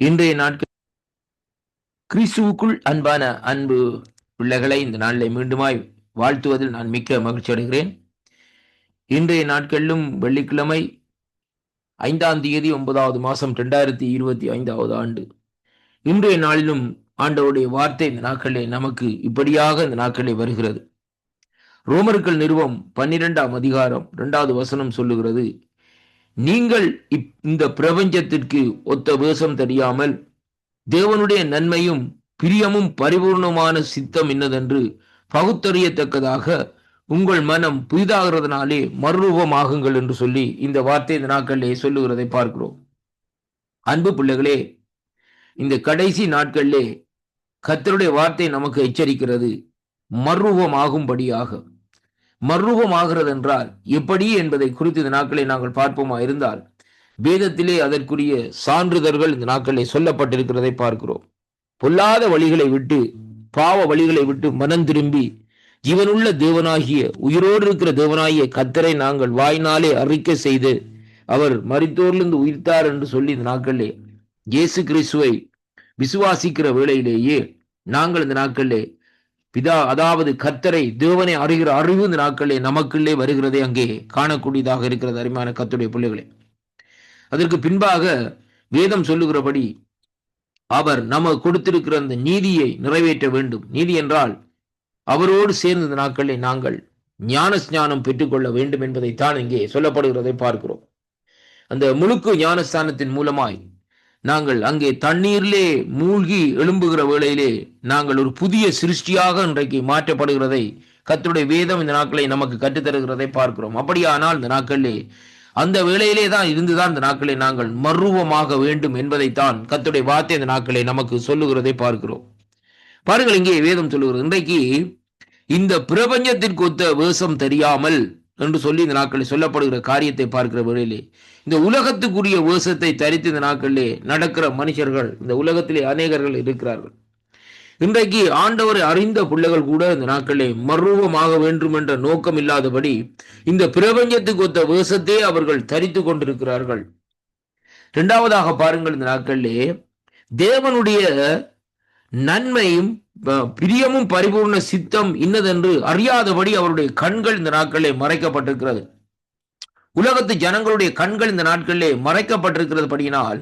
இன்றைய நாட்கள் கிறிஸ்துவுக்குள் அன்பான அன்பு பிள்ளைகளை இந்த நாளில் மீண்டுமாய் வாழ்த்துவதில் நான் மிக்க மகிழ்ச்சி அடைகிறேன். இன்றைய நாட்களிலும் வெள்ளிக்கிழமை ஐந்தாம் தேதி ஒன்பதாவது மாதம் ரெண்டாயிரத்தி இருபத்தி ஐந்தாவது ஆண்டு. இன்றைய நாளிலும் ஆண்டவருடைய வார்த்தை இந்த நாட்களே நமக்கு இப்படியாக இந்த நாட்களிலே வருகிறது. ரோமர்கள் நிறுவம் பன்னிரெண்டாம் அதிகாரம் இரண்டாவது வசனம் சொல்லுகிறது நீங்கள் இப்- இந்த பிரபஞ்சத்திற்கு ஒத்த வேஷம் தெரியாமல் தேவனுடைய நன்மையும் பிரியமும் பரிபூர்ணமான சித்தம் என்னதென்று பகுத்தறியத்தக்கதாக உங்கள் மனம் புதிதாகிறதுனாலே மறுரூபமாகுங்கள் என்று சொல்லி இந்த வார்த்தை இந்த நாட்களிலே சொல்லுகிறதை பார்க்கிறோம். அன்பு பிள்ளைகளே இந்த கடைசி நாட்களிலே கத்தருடைய வார்த்தை நமக்கு எச்சரிக்கிறது. மறுரூபமாகும்படியாக. மர்ரூபமாகிறது என்றால் எப்படி என்பதை குறித்து இந்த நாட்களை நாங்கள் பார்ப்போமா இருந்தால் வேதத்திலே அதற்குரிய சான்றிதழ்கள் இந்த நாட்களில் சொல்லப்பட்டிருக்கிறதை பார்க்கிறோம். பொல்லாத வழிகளை விட்டு பாவ வழிகளை விட்டு மனம் திரும்பி ஜீவனுள்ள தேவனாகிய உயிரோடு இருக்கிற தேவனாகிய கத்தரை நாங்கள் வாய்னாலே அறிக்கை செய்து அவர் மறித்தோர்லிருந்து உயிர்த்தார் என்று சொல்லி இந்த நாட்களிலே இயேசு கிறிஸ்துவை விசுவாசிக்கிற வேளையிலேயே நாங்கள் இந்த நாட்களிலே பிதா அதாவது கத்தரை தேவனை அறிகிற அறிவு இந்த நாட்களிலே நமக்குள்ளே வருகிறதே அங்கே காணக்கூடியதாக இருக்கிறது அருமையான கத்துடைய பிள்ளைகளே. அதற்கு பின்பாக வேதம் சொல்லுகிறபடி அவர் நம்ம கொடுத்திருக்கிற அந்த நீதியை நிறைவேற்ற வேண்டும். நீதி என்றால் அவரோடு சேர்ந்த நாட்களில் நாங்கள் ஞான ஸ்நானம் பெற்றுக்கொள்ள வேண்டும் என்பதைத்தான் இங்கே சொல்லப்படுகிறதை பார்க்கிறோம். அந்த முழுக்கு ஞானஸ்தானத்தின் மூலமாய் நாங்கள் அங்கே தண்ணீரிலே மூழ்கி எழும்புகிற வேளையிலே நாங்கள் ஒரு புதிய சிருஷ்டியாக இன்றைக்கு மாற்றப்படுகிறதை கத்தருடைய வேதம் இந்த நாட்களை நமக்கு கற்றுத்தருகிறதை பார்க்கிறோம். அப்படியானால் இந்த நாட்களிலே அந்த வேளையிலே தான் இருந்துதான் இந்த நாட்களை நாங்கள் மறுரூபமாக வேண்டும் என்பதைத்தான் கத்துடைய வார்த்தை இந்த நாட்களை நமக்கு சொல்லுகிறதை பார்க்கிறோம். பாருங்கள் இங்கே வேதம் சொல்லுகிறது இன்றைக்கு இந்த பிரபஞ்சத்திற்கு ஒத்த வேஷம் தெரியாமல் என்று சொல்லி இந்த நாட்களில் சொல்லப்படுகிற காரியத்தை பார்க்கிற வேளையிலே இந்த உலகத்துக்குரிய வேஷத்தை தரித்து இந்த நாட்களிலே நடக்கிற மனுஷர்கள் இந்த உலகத்திலே அநேகர்கள் இருக்கிறார்கள். இன்றைக்கு ஆண்டவரை அறிந்த பிள்ளைகள் கூட இந்த நாட்களிலே மர்ரூபமாக வேண்டும் என்ற நோக்கம் இல்லாதபடி இந்த பிரபஞ்சத்துக்கு ஒத்த வேஷத்தை அவர்கள் தரித்து கொண்டிருக்கிறார்கள். இரண்டாவதாக பாருங்கள் இந்த நாட்களிலே தேவனுடைய நன்மையும் பிரியமும் பரிபூர்ண சித்தம் இன்னதென்று அறியாதபடி அவருடைய கண்கள் இந்த நாட்களிலே மறைக்கப்பட்டிருக்கிறது. உலகத்து ஜனங்களுடைய கண்கள் இந்த நாட்களிலே மறைக்கப்பட்டிருக்கிறது படியினால்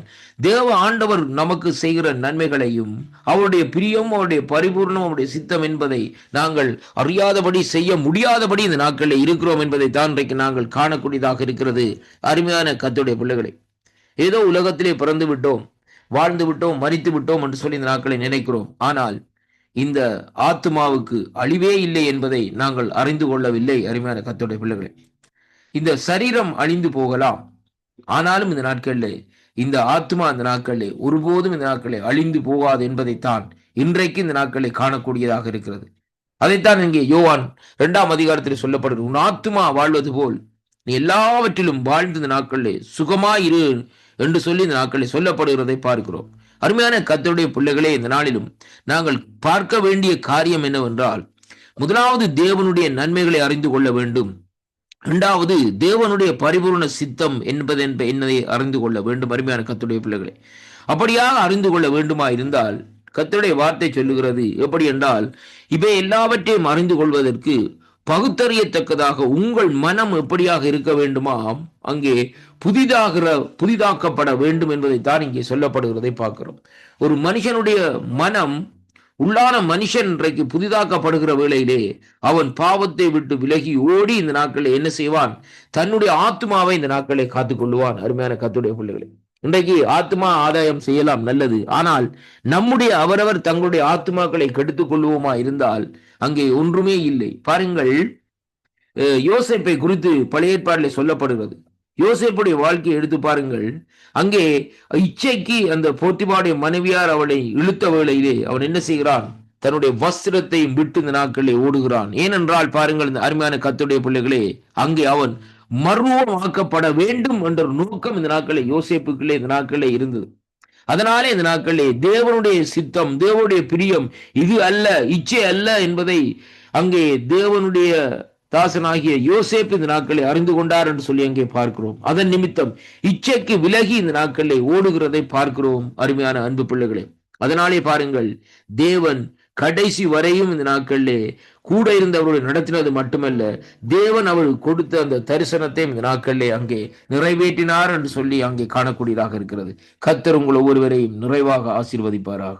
தேவ ஆண்டவர் நமக்கு செய்கிற நன்மைகளையும் அவருடைய பிரியம் அவருடைய பரிபூர்ணம் அவருடைய சித்தம் என்பதை நாங்கள் அறியாதபடி செய்ய முடியாதபடி இந்த நாட்களில் இருக்கிறோம் என்பதை தான் இன்றைக்கு நாங்கள் காணக்கூடியதாக இருக்கிறது. அருமையான கத்துடைய பிள்ளைகளை ஏதோ உலகத்திலே பிறந்து விட்டோம் வாழ்ந்து விட்டோம் மறித்து விட்டோம் என்று சொல்லி இந்த நாட்களை நினைக்கிறோம். ஆனால் இந்த ஆத்மாவுக்கு அழிவே இல்லை என்பதை நாங்கள் அறிந்து கொள்ளவில்லை அருமையான கத்தோடைய பிள்ளைகளை. இந்த சரீரம் அழிந்து போகலாம். ஆனாலும் இந்த நாட்களில் இந்த ஆத்மா இந்த நாட்களில் ஒருபோதும் இந்த நாட்களில் அழிந்து போகாது என்பதைத்தான் இன்றைக்கு இந்த நாட்களை காணக்கூடியதாக இருக்கிறது. அதைத்தான் இங்கே யோவான் இரண்டாம் அதிகாரத்தில் சொல்லப்படுகிறது. உன் ஆத்மா வாழ்வது போல் நீ எல்லாவற்றிலும் வாழ்ந்து இந்த சுகமாயிரு என்று சொல்லி இந்த நாட்களில் சொல்லப்படுகிறதை பார்க்கிறோம். அருமையான கத்தருடைய பிள்ளைகளே இந்த நாளிலும் நாங்கள் பார்க்க வேண்டிய காரியம் என்னவென்றால் முதலாவது தேவனுடைய நன்மைகளை அறிந்து கொள்ள வேண்டும். இரண்டாவது தேவனுடைய பரிபூர்ண சித்தம் என்பது என்ப- என்னதை அறிந்து கொள்ள வேண்டும் அருமையான கத்துடைய பிள்ளைகளே. அப்படியாக அறிந்து கொள்ள வேண்டுமா இருந்தால் கத்துடைய வார்த்தை சொல்லுகிறது எப்படி என்றால் இவை எல்லாவற்றையும் அறிந்து கொள்வதற்கு பகுத்தறியத்தக்கதாக உங்கள் மனம் எப்படியாக இருக்க வேண்டுமா? அங்கே புதிதாகிற புதிதாக்கப்பட வேண்டும் என்பதைத்தான் இங்கே சொல்லப்படுகிறதை பார்க்கிறோம். ஒரு மனுஷனுடைய மனம் உள்ளான மனுஷன் இன்றைக்கு புதிதாக்கப்படுகிற வேளையிலே அவன் பாவத்தை விட்டு விலகி ஓடி இந்த நாட்களில் என்ன செய்வான்? தன்னுடைய ஆத்மாவை இந்த நாட்களை காத்துக் கொள்ளுவான் அருமையான கத்துடைய பிள்ளைகளை. இன்றைக்கு ஆத்மா ஆதாயம் செய்யலாம் நல்லது. ஆனால் நம்முடைய அவரவர் தங்களுடைய ஆத்மாக்களை கெடுத்துக் கொள்வோமா இருந்தால் அங்கே ஒன்றுமே இல்லை. பாருங்கள் யோசிப்பை யோசேப்பை குறித்து பழைய ஏற்பாடுல சொல்லப்படுகிறது. யோசேப்புடைய வாழ்க்கையை எடுத்து பாருங்கள். அங்கே இச்சைக்கு அந்த போத்திபாடைய மனைவியார் அவளை இழுத்த வேளையிலே அவன் என்ன செய்கிறான்? தன்னுடைய வஸ்திரத்தையும் விட்டு இந்த நாட்களில் ஓடுகிறான். ஏனென்றால் பாருங்கள் இந்த அருமையான கத்துடைய பிள்ளைகளே அங்கே அவன் மர்வமாக்கப்பட வேண்டும் என்ற நோக்கம் இந்த நாட்களில் யோசேப்புக்குள்ளே இந்த நாட்களே இருந்தது. அதனாலே இந்த நாட்களிலே தேவனுடைய சித்தம் தேவனுடைய பிரியம் இது அல்ல இச்சை அல்ல என்பதை அங்கே தேவனுடைய தாசனாகிய யோசேப் இந்த நாட்களை அறிந்து கொண்டார் என்று சொல்லி அங்கே பார்க்கிறோம். அதன் நிமித்தம் இச்சைக்கு விலகி இந்த நாட்களிலே ஓடுகிறதை பார்க்கிறோம் அருமையான அன்பு பிள்ளைகளே. அதனாலே பாருங்கள் தேவன் கடைசி வரையும் இந்த நாட்களிலே கூட இருந்தவர்களை நடத்தினது மட்டுமல்ல தேவன் அவருக்கு கொடுத்த அந்த தரிசனத்தை இந்த நாட்களிலே அங்கே நிறைவேற்றினார் என்று சொல்லி அங்கே காணக்கூடியதாக இருக்கிறது. கத்தர் உங்கள் ஒவ்வொருவரையும் நிறைவாக ஆசீர்வதிப்பாராக.